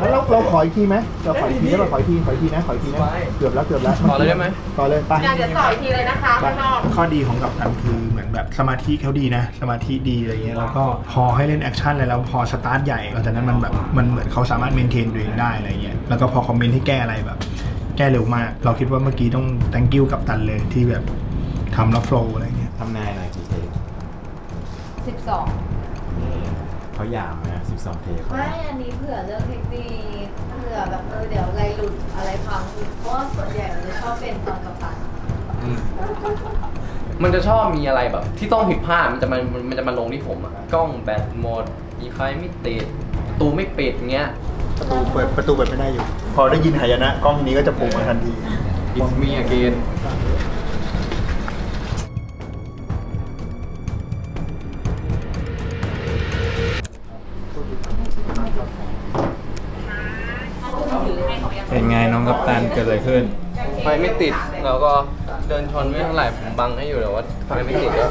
แล้วเราเราขออีกทีไหมเราขออีกทีได้ป่ะขออีกทีขออีกทีนะขออีกทีนะเกือบแล้วเกือบแล้วต่อเลยได้ไหมต่อเลยไปเดี๋ยวต่ออีกทีเลยนะคะข้างนอกข้อดีของกัปตันคือเหมือนแบบสมาธิเขาดีนะ สมาธิดีอะไรเงี้ยแล้วก็พอให้เล่นแอคชั่นอะไรแล้วพอสตาร์ทใหญ่หลังจากนั้นมันแบบมันเหมือนเขาสามารถเมนเทนตัวเองได้อะไรเงี้ยแล้วก็พอคอมเมนต์ให้แก้อะไรแบบ แก้เร็วมาก เราคิดว่าเมื่อกี้ต้อง thank you กัปตันเลยที่แบบทำแล้วโฟล์อะไรเงี้ยทำนายหน่อยกี่เทคสิบสอง เขาหยามนะ12 เทคเขาไม่อันนี้เผื่อเรื่องเทคนิคเผื่อแบบเออเดี๋ยวอะไรหลุดอะไรพังเพราะว่าส่วนใหญ่เราจะชอบเป็นตอนกับตันอืมมันจะชอบมีอะไรแบบ ที่ต้องผิดพลาดมันจะมันมันจะมาลงที่ผมอะกล้องแบตหมดมีไฟไม่ติดประตูไม่ปิดเงี้ย ประตูเปิดประตูเปิดไม่ได้อยู่ พอได้ยินหายนะกล้องนี้ก็จะปรุงมาทันที It's me again เป็นไงน้องกัปตันเกิดอะไรขึ้น ไฟไม่ติดเราก็เดินชนไม่เท่าไหร่ผมบังให้อยู่แต่ว่าไฟไม่ติดก็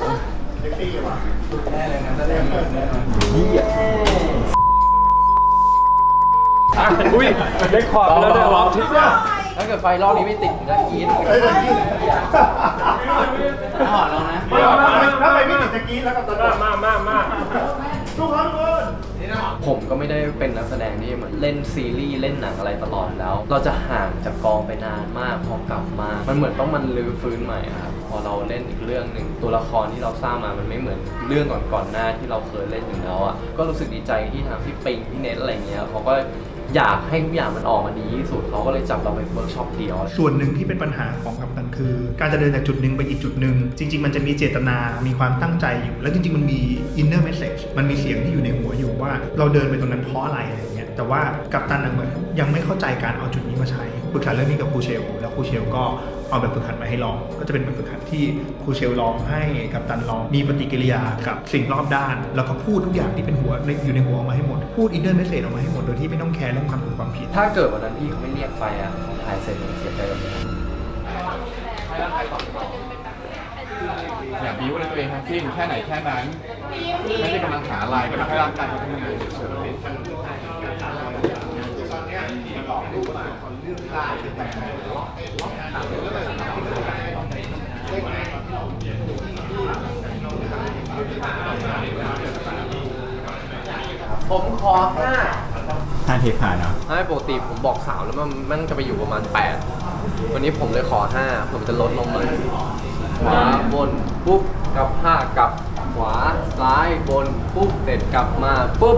อุ้ยได้ขอบแล้วได้รอบทิศถ้าเกิดไฟรอบนี้ไม่ติดผมจะกรี๊ดหอดแล้วนะถ้าไปไม่ติดตะกี้แล้วกัปตันมา ไม่ได้เป็นนักแสดงที่เหมือนเล่นซีรีส์เล่นหนังอะไรตลอดแล้ว เราจะห่างจากกองไปนานมากพอกลับมามันเหมือนต้องมันรื้อฟื้นใหม่ครับพอเราเล่นอีกเรื่องหนึ่งตัวละครที่เราสร้างมามันไม่เหมือนเรื่องก่อนๆหน้าที่เราเคยเล่นอยู่แล้วอะก็รู้สึกดีใจที่ทางพี่ปิงพี่เนทอะไรเงี้ยเขาก็ อยากให้ทุกอย่างมันออกมาดีที่สุดเขาก็เลยจับเราไปเวิร์กช็อปเดียว ส่วนหนึ่งที่เป็นปัญหาของกัปตันคือ การจะเดินจากจุดหนึ่งไปอีกจุดหนึ่งจริง ๆ มันจะมีเจตนา มีความตั้งใจอยู่ แล้วจริง ๆ มันมีอินเนอร์เมสเซจมันมีเสียงที่อยู่ในหัวอยู่ว่า เราเดินไปตรงนั้นเพราะอะไรอะไรเงี้ย แต่ว่ากัปตันน่ะเหมือนยังไม่เข้าใจการเอาจุดนี้มาใช้ปรึกษาเรื่องนี้กับครูเชล แล้วครูเชลก็เอาแบบฝึกหัดมาให้ลอง ก็จะเป็นแบบฝึกหัดที่ครูเชลลองให้กัปตันลองมีปฏิกิริยากับสิ่งรอบด้าน แล้วก็พูดทุกอย่างที่เป็นหัวในอยู่ในหัวออกมาให้หมด พูด inner message ออกมาให้หมดโดยที่ไม่ต้องแคร์เรื่องความถูกความผิด ถ้าเกิดวันนั้นพี่เขาไม่เรียกไฟอะเขาถ่ายเสร็จผมเสียใจแบบนี้อย่าบิ้วอะไรตัวเองทั้งสิ้นแค่ไหนแค่นั้นไม่ได้กำลังหาอะไรก็ทำให้ร่างกายเขาทำงานเฉย ผมขอห้า5เทคผ่านเนาะให้ปกติผมบอกสาวแล้วมันมันจะไปอยู่ประมาณ 8 วันนี้ผมเลยขอ 5 ผมจะลดลงมาขวาบนปุ๊บกลับ5กลับขวาซ้ายบนปุ๊บเสร็จกลับมาปุ๊บ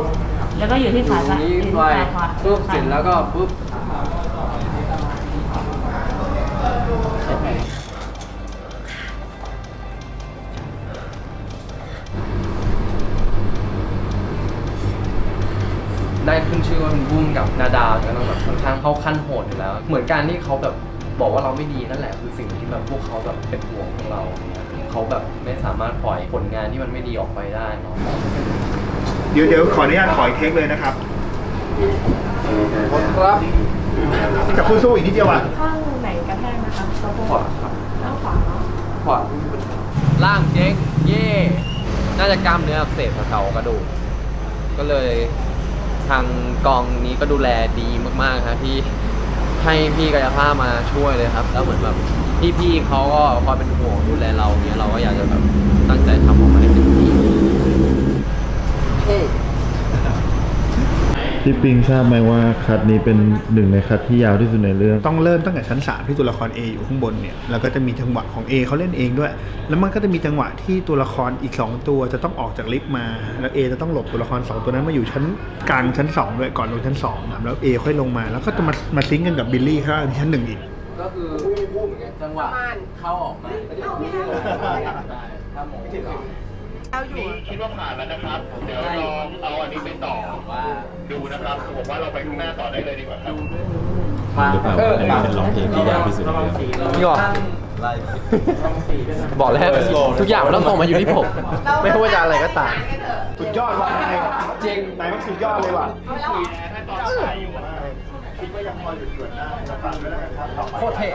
แล้วก็อยู่ที่ตขารงซ้ายนี้อยู่ที่ไปขาขวาปุ๊บเสร็จแล้วก็ปุ๊บ ได้ขึ้นชื่อว่าเป็นบุ้มกับนาดาวก็ต้องแบบค่อนข้างเข้าขั้นโหดอยู่แล้ว เหมือนการที่เขาแบบบอกว่าเราไม่ดีนั่นแหละคือสิ่งที่แบบพวกเขาแบบเป็นห่วงพวกเราเนี่ยเขาแบบไม่สามารถปล่อยผลงานที่มันไม่ดีออกไปได้เนาะ เดี๋ยวเดี๋ยวขออนุญาตขออีกเทคเลยนะครับครับจะพูดสู้อีกนิดเดียวอะข้างไหนกระแทกนะคะสะโพกขวาครับข้างขวาเนาะขวาล่างเจ๊งเย่น่าจะกล้ามเนื้ออักเสบแถวๆกระดูกก็เลย ทางกองนี้ก็ดูแลดีมากๆครับที่ให้พี่กายภาพมาช่วยเลยครับ แล้วเหมือนแบบพี่ๆเขาก็คอยเป็นห่วงดูแลเราเนี้ยเราก็อยากจะแบบตั้งใจทำออกมาให้เต็มที่ พี่ปิงทราบไหมว่าคัดนี้เป็นหนึ่งในคัดที่ยาวที่สุดในเรื่อง ต้องเริ่มตั้งแต่ชั้นสามที่ตัวละคร A อยู่ข้างบนเนี่ยแล้วก็จะมีจังหวะของ A เขาเล่นเองด้วย แล้วมันก็จะมีจังหวะที่ตัวละครอีก 2 ตัวจะต้องออกจากลิฟต์มา แล้ว A จะต้องหลบตัวละคร 2 ตัวนั้นมาอยู่ชั้นกลางชั้น 2 ด้วยก่อนลงชั้น2ครับแล้ว A ค่อยลงมา แล้วก็จะมามาซิงก์กันกับบิลลี่ข้างล่างที่ชั้นหนึ่งอีกก็คือพูดเหมือนกันจังหวะเข้าออกมาถ้าหมอก่อน เอาอยู่คิดว่าผ่านแล้วนะครับ เดี๋ยวลองเอาอันนี้ไปต่อว่าดูนะครับผมว่าเราไปข้างหน้าต่อได้เลยดีกว่าครับหรือเปล่าว่าอันนี้เป็นร้องเพลงที่ยาวที่สุดในเรื่องนี่ก่อนบอกแล้วทุกอย่างมันต้องออกมาอยู่ที่ผม ไม่ว่าจะอะไรก็ตามสุดยอดว่ะนายจริงนายมันสุดยอดเลยว่ะถ้าตอนถ่ายอยู่อะคิดว่ายังพอหยุดหยุดได้เราฟังไว้แล้วกันครับต่อไปโคตรเท่